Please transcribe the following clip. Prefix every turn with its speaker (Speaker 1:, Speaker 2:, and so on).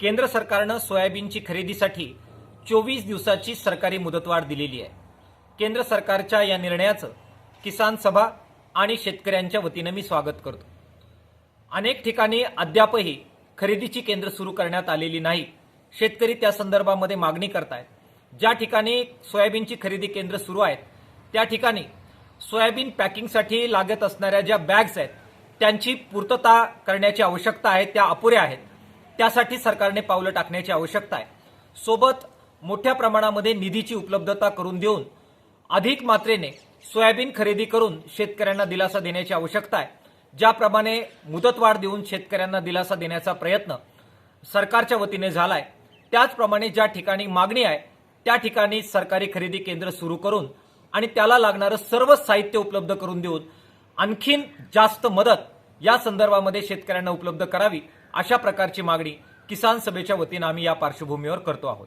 Speaker 1: केंद्र सरकारनं सोयाबीनची खरेदीसाठी चोवीस दिवसाची सरकारी मुदतवाढ दिलेली आहे. केंद्र सरकारच्या या निर्णयाचं किसान सभा आणि शेतकऱ्यांच्या वतीनं मी स्वागत करतो. अनेक ठिकाणी अद्यापही खरेदीची केंद्र सुरू करण्यात आलेली नाही. शेतकरी त्या संदर्भामध्ये मागणी करतायत. ज्या ठिकाणी सोयाबीनची खरेदी केंद्र सुरू आहेत त्या ठिकाणी सोयाबीन पॅकिंगसाठी लागत असणाऱ्या ज्या बॅग्स आहेत त्यांची पूर्तता करण्याची आवश्यकता आहे त्या अपुऱ्या आहेत. त्यासाठी सरकारने पावलं टाकण्याची आवश्यकता आहे. सोबत मोठ्या प्रमाणामध्ये निधीची उपलब्धता करून देऊन अधिक मात्रेने सोयाबीन खरेदी करून शेतकऱ्यांना दिलासा देण्याची आवश्यकता आहे. ज्याप्रमाणे मुदतवाढ देऊन शेतकऱ्यांना दिलासा देण्याचा प्रयत्न सरकारच्या वतीने झालाय. त्याचप्रमाणे ज्या ठिकाणी मागणी आहे त्या ठिकाणी सरकारी खरेदी केंद्र सुरू करून आणि त्याला लागणारं सर्व साहित्य उपलब्ध करून देऊन आणखीन जास्त मदत या संदर्भामध्ये शेतकऱ्यांना उपलब्ध करावी अशा प्रकारची मागणी किसान सभेच्या वतीनं आम्ही या पार्श्वभूमीवर करतो आहोत.